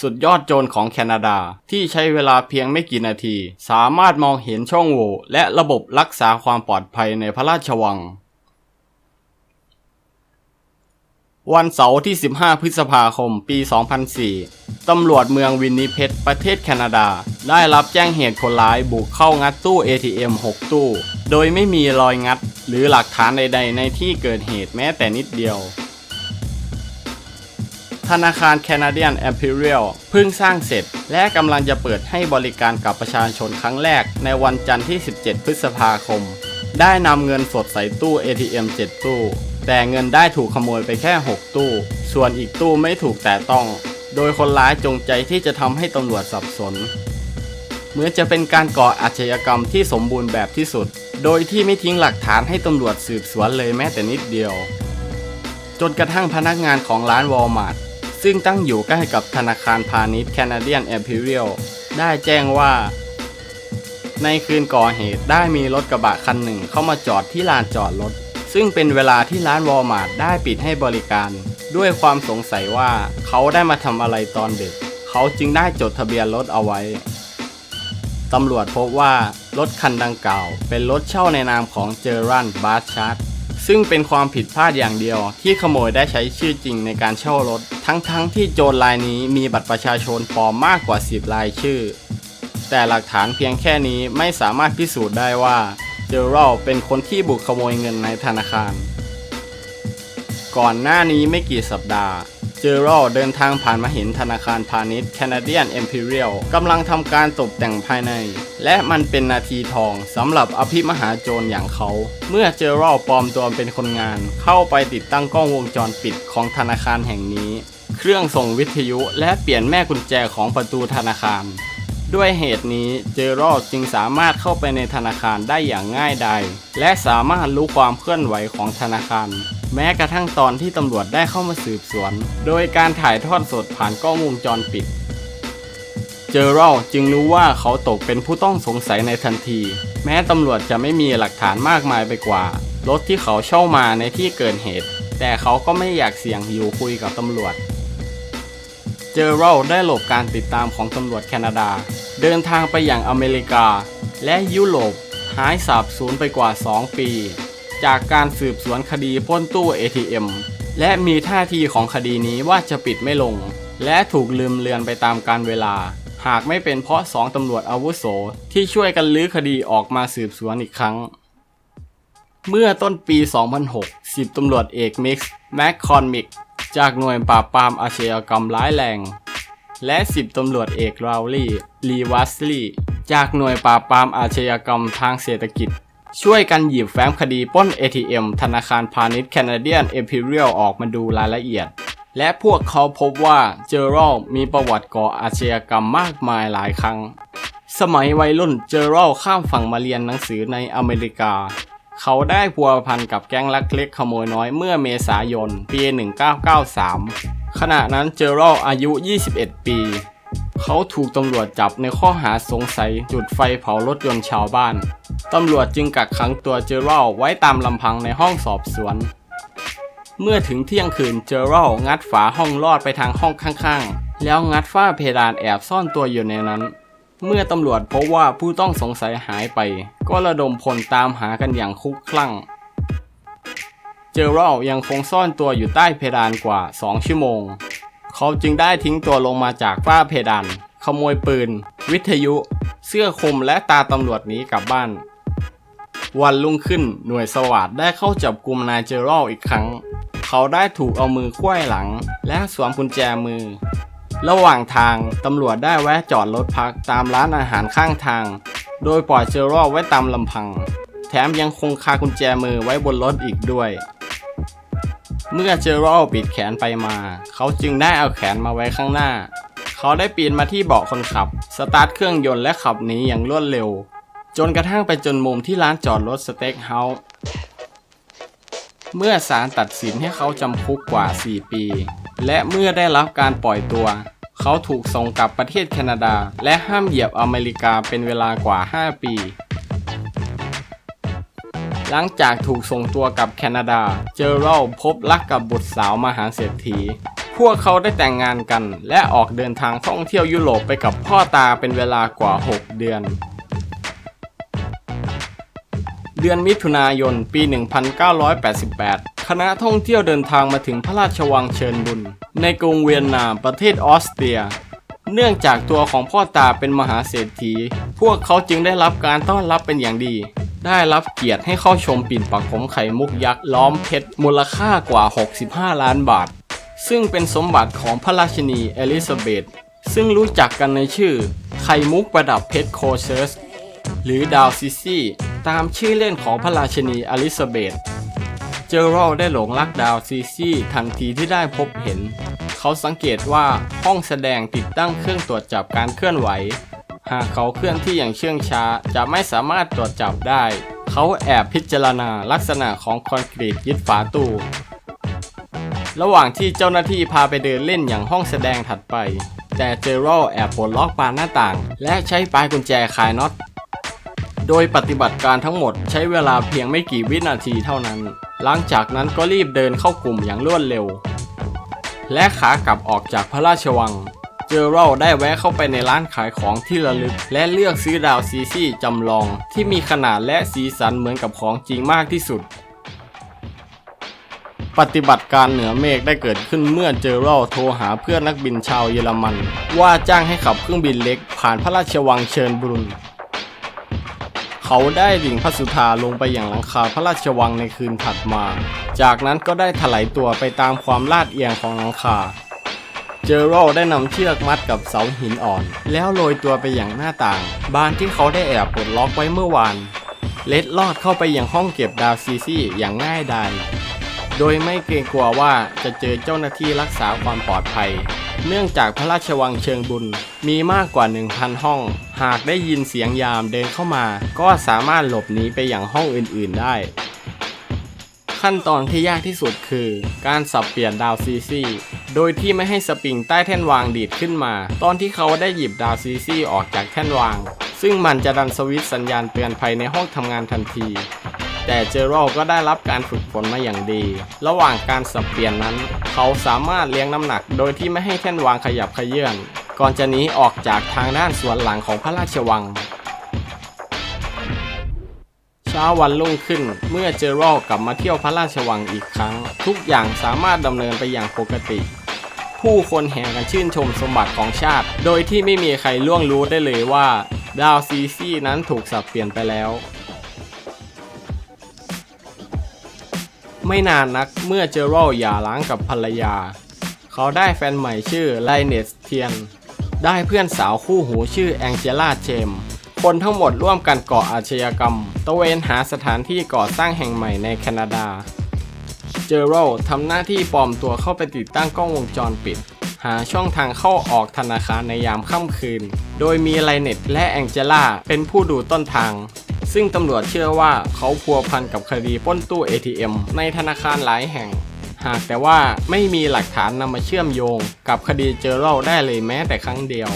สุดยอดโจรของแคนาดา ที่ใช้เวลาเพียงไม่กี่นาที สามารถมองเห็นช่องโหว่และระบบรักษาความปลอดภัยในพระราชวัง วันเสาร์ที่ 15 พฤษภาคม ปี 2004 ตำรวจเมืองวินนิเพชประเทศแคนาดา ได้รับแจ้งเหตุคนร้ายบุกเข้างัดตู้ ATM 6 ตู้ โดยไม่มีรอยงัด หรือหลักฐานใด ๆ ในที่เกิดเหตุแม้แต่นิดเดียว ธนาคารแคนาเดียน Imperial เพิ่งสร้างเสร็จ และกำลังจะเปิดให้บริการกับประชาชนครั้งแรกในวันจันทร์ที่ 17 พฤษภาคม ได้นำเงินสดใส่ตู้ ATM 7 ตู้ แต่เงินได้ถูกขโมยไปแค่ 6 ตู้ ส่วนอีกตู้ไม่ถูกแต่ต้อง โดยคนร้ายจงใจที่จะทำให้ตำรวจสับสน เหมือนจะเป็นการก่ออาชญากรรมที่สมบูรณ์แบบที่สุด โดยที่ไม่ทิ้งหลักฐานให้ตำรวจสืบสวนเลยแม้แต่นิดเดียว จนกระทั่งพนักงานของร้านวอลมาร์ท ซึ่งตั้งอยู่ใกล้กับธนาคารพาณิชย์ Canadian Imperial ได้แจ้งว่า ในคืนก่อเหตุได้มีรถกระบะคันหนึ่งเข้ามาจอดที่ลานจอดรถ ซึ่งเป็นเวลาที่ร้านวอลมาร์ทได้ปิดให้บริการ ด้วยความสงสัยว่าเขาได้มาทำอะไรตอนดึก เขาจึงได้จดทะเบียนรถเอาไว้ตำรวจพบว่ารถคันดังกล่าว เป็นรถเช่าในนามของเจอรันบาร์ชาร์ด ซึ่งเป็นความผิดพลาดอย่างเดียว ที่ขโมยได้ใช้ชื่อจริงในการเช่ารถ ทั้งๆทที่โจรรายนี้มีบัตรประชาชนปลอมมากกว่า 10 รายชื่อ แต่หลักฐานเพียงแค่นี้ไม่สามารถพิสูจน์ได้ว่าเจอรัลเป็นคนที่บุกขโมยเงินในธนาคาร ก่อนหน้านี้ไม่กี่สัปดาห์ เจอรัลเดินทางผ่านมาเห็นธนาคารพาณิชย์ Canadian Imperial กำลังทำการตกแต่งภายใน และมันเป็นนาทีทองสำหรับอภิมหาโจรอย่างเขา เมื่อเจอรัลปลอมตัวเป็นคนงาน เข้าไปติดตั้งกล้องวงจรปิดของธนาคารแห่งนี้ เครื่องส่งวิทยุและเปลี่ยนแม่กุญแจของประตูธนาคารด้วยเหตุนี้เจอรอจึงสามารถเข้าไปในธนาคารได้อย่างง่ายดายและสามารถรู้ความเคลื่อนไหวของธนาคาร แม้กระทั่งตอนที่ตำรวจได้เข้ามาสืบสวน โดยการถ่ายทอดสดผ่านกล้องวงจรปิด เจอรอจึงรู้ว่าเขาตกเป็นผู้ต้องสงสัยในทันที แม้ตำรวจจะไม่มีหลักฐานมากมายไปกว่า รถที่เขาเช่ามาในที่เกิดเหตุ แต่เขาก็ไม่อยากเสี่ยงอยู่คุยกับตำรวจเจอรัลได้หลบการติดตามของตำรวจแคนาดา เดินทางไปอย่างอเมริกา และยุโรปหายสาบสูญไปกว่า 2 ปี จากการสืบสวนคดีปล้นตู้ ATM และมีท่าทีของคดีนี้ว่าจะปิดไม่ลง และถูกลืมเลือนไปตามการเวลา หากไม่เป็นเพราะสองตำรวจอาวุโส ที่ช่วยกันลื้อคดีออกมาสืบสวนอีกครั้ง เมื่อต้นปี 2006 10ตำรวจเอกมิกซ์แมคคอนมิกจากหน่วยปราบปรามอาชญากรรมร้ายแรง และ 10ตำรวจเอกราวลี่ลีวัสลีย์จากหน่วยปราบปรามอาชญากรรมทางเศรษฐกิจ ช่วยกันหยิบแฟ้มคดีป้น ATM ธนาคารพาณิชย์ Canadian Imperial ออกมาดูรายละเอียด และพวกเขาพบว่าเจอรัลมีประวัติก่ออาชญากรรมมากมายหลายครั้ง สมัยวัยรุ่นเจอรัลข้ามฝั่งมาเรียนหนังสือในอเมริกา เขาได้พัวพันกับแก๊งลักเล็กขโมยน้อยเมื่อเมษายนปี 1993 ขณะนั้นเจอรัลอายุ 21 ปี เขาถูกตำรวจจับในข้อหาสงสัยจุดไฟเผารถยนต์ชาวบ้าน ตำรวจจึงกักขังตัวเจอรัลไว้ตามลำพังในห้องสอบสวน เมื่อถึงเที่ยงคืนเจอรัลงัดฝาห้องลอดไปทางห้องข้างๆ แล้วงัดฝ้าเพดานแอบซ่อนตัวอยู่ในนั้น เมื่อตำรวจพบว่าผู้ต้องสงสัยหายไป ก็ระดมพลตามหากันอย่างคุกคลั่ง เจอรัลยังคงซ่อนตัวอยู่ใต้เพดานกว่า 2 ชั่วโมง เขาจึงได้ทิ้งตัวลงมาจากฝ้าเพดาน ขโมยปืน วิทยุ เสื้อคลุมและตาตำรวจนี้กลับบ้าน วันรุ่งขึ้นหน่วยสวาดได้เข้าจับกลุ่มนายเจอรัลอีกครั้ง เขาได้ถูกเอามือควยหลัง และสวมกุญแจมือ ระหว่างทางตำรวจได้แวะจอดรถพักตามร้านอาหารข้างทาง โดยปล่อยเจอรัลไว้ตามลำพัง แถมยังคงคากุญแจมือไว้บนรถอีกด้วย เมื่อเจอรัลปิดแขนไปมา เขาจึงได้เอาแขนมาไว้ข้างหน้า เขาได้ปีนมาที่เบาะคนขับ สตาร์ทเครื่องยนต์และขับหนีอย่างรวดเร็ว จนกระทั่งไปจนมุมที่ร้านจอดรถสเต็กเฮาส์เมื่อศาลตัดสินให้เขาจำคุกกว่า 4 ปี และเมื่อได้รับการปล่อยตัว เขาถูกส่งกลับประเทศแคนาดา และห้ามเหยียบอเมริกาเป็นเวลากว่า 5 ปี หลังจากถูกส่งตัวกลับแคนาดา เจอรัลพบรักกับบุตรสาวมหาเศรษฐี พวกเขาได้แต่งงานกัน และออกเดินทางท่องเที่ยวยุโรปไปกับพ่อตาเป็นเวลากว่า 6 เดือน เดือนมิถุนายนปี 1988 คณะท่องเที่ยวเดินทางมาถึงพระราชวังเชิญบุญ ในกรุงเวียนนาประเทศออสเตรียเนื่องจากตัวของพ่อตาเป็นมหาเศรษฐี พวกเขาจึงได้รับการต้อนรับเป็นอย่างดี ได้รับเกียรติให้เข้าชมปิ่นปักผมไข่มุกยักษ์ล้อมเพชรมูลค่ากว่า 65 ล้านบาท ซึ่งเป็นสมบัติของพระราชินีเอลิซาเบธซึ่งรู้จักกันในชื่อ ไข่มุกประดับเพชรโคเชสหรือดาวซิซี่ตามชื่อเล่นของพระราชินีอลิซาเบธเจอรัลได้หลงรักดาวซีซี่ทันทีที่ได้พบเห็น เขาสังเกตว่าห้องแสดงติดตั้งเครื่องตรวจจับการเคลื่อนไหว หากเขาเคลื่อนที่อย่างเชื่องช้า จะไม่สามารถตรวจจับได้ เขาแอบพิจารณาลักษณะของคอนกรีตยึดฝาตู้ ระหว่างที่เจ้าหน้าที่พาไปเดินเล่นอย่างห้องแสดงถัดไป แต่เจอรัลแอบปลดล็อกบานหน้าต่าง และใช้ปลายกุญแจคลายน็อต โดยปฏิบัติการทั้งหมดใช้เวลาเพียงไม่กี่วินาทีเท่านั้น หลังจากนั้นก็รีบเดินเข้ากลุ่มอย่างรวดเร็ว และขากลับออกจากพระราชวัง เจอรัลได้แวะเข้าไปในร้านขายของที่ระลึก และเลือกซื้อดาวซีซี่จำลอง ที่มีขนาดและสีสันเหมือนกับของจริงมากที่สุด ปฏิบัติการเหนือเมฆได้เกิดขึ้นเมื่อเจอรัลโทรหาเพื่อนนักบินชาวเยอรมัน ว่าจ้างให้ขับเครื่องบินเล็กผ่านพระราชวังเชิญบรุนเขาได้ดิ่งพระสุธาลงไปอย่างหลังคาพระราชวังในคืนถัดมา จากนั้นก็ได้ถลายตัวไปตามความลาดเอียงของหลังคา เจอโรได้นำเชือกมัดกับเสาหินอ่อน แล้วโรยตัวไปอย่างหน้าต่าง บานที่เขาได้แอบปลดล็อกไว้เมื่อวาน เล็ดลอดเข้าไปยังห้องเก็บดาวซีซี่อย่างง่ายดายโดยไม่เกรงกลัวว่าจะเจอเจ้าหน้าที่รักษาความปลอดภัย เนื่องจากพระราชวังเชิงบุญมีมากกว่า 1,000 ห้อง หากได้ยินเสียงยามเดินเข้ามา ก็สามารถหลบหนีไปอย่างห้องอื่น ๆ ได้ ขั้นตอนที่ยากที่สุดคือ การสับเปลี่ยนดาวซีซีโดยที่ไม่ให้สปริงใต้แท่นวางดีดขึ้นมา ตอนที่เขาได้หยิบดาวซีซีออกจากแท่นวาง ซึ่งมันจะดันสวิตช์สัญญาณเตือนภัยในห้องทำงานทันที แต่เจอรัลก็ได้รับการฝึกฝนมาอย่างดี ระหว่างการสับเปลี่ยนนั้น เขาสามารถเลี้ยงน้ำหนัก โดยที่ไม่ให้แท่นวางขยับขยื่นก่อนจะหนีออกจากทางด้านสวนหลังของพระราชวัง ช้าวันรุ่งขึ้น เมื่อเจอรัลกลับมาเที่ยวพระราชวังอีกครั้ง ทุกอย่างสามารถดำเนินไปอย่างปกติ ผู้คนแห่กันชื่นชมสมบัติของชาติ โดยที่ไม่มีใครล่วงรู้ได้เลยว่า ดาวซีซี่นั้นถูกสับเปลี่ยนไปแล้ว ไม่นานนักเมื่อเจอรัลหย่าร้างกับภรรยา เขาได้แฟนใหม่ชื่อไลเนสเทียน ได้เพื่อนสาวคู่หูชื่อแองเจล่าเจมส์ คนทั้งหมดร่วมกันก่ออาชญากรรม ตะเวนหาสถานที่ก่อสร้างแห่งใหม่ในแคนาดา เจอรัลทำหน้าที่ปลอมตัวเข้าไปติดตั้งกล้องวงจรปิด หาช่องทางเข้าออกธนาคารในยามค่ำคืน โดยมีไลเน็ตและแองเจล่าเป็นผู้ดูต้นทาง ซึ่งตำรวจเชื่อว่าเขาพัวพันกับคดีป้นตู้ ATM ในธนาคารหลายแห่ง หากแต่ว่าไม่มีหลักฐานนำมาเชื่อมโยง กับคดีเจอรัลได้เลยแม้แต่ครั้งเดียว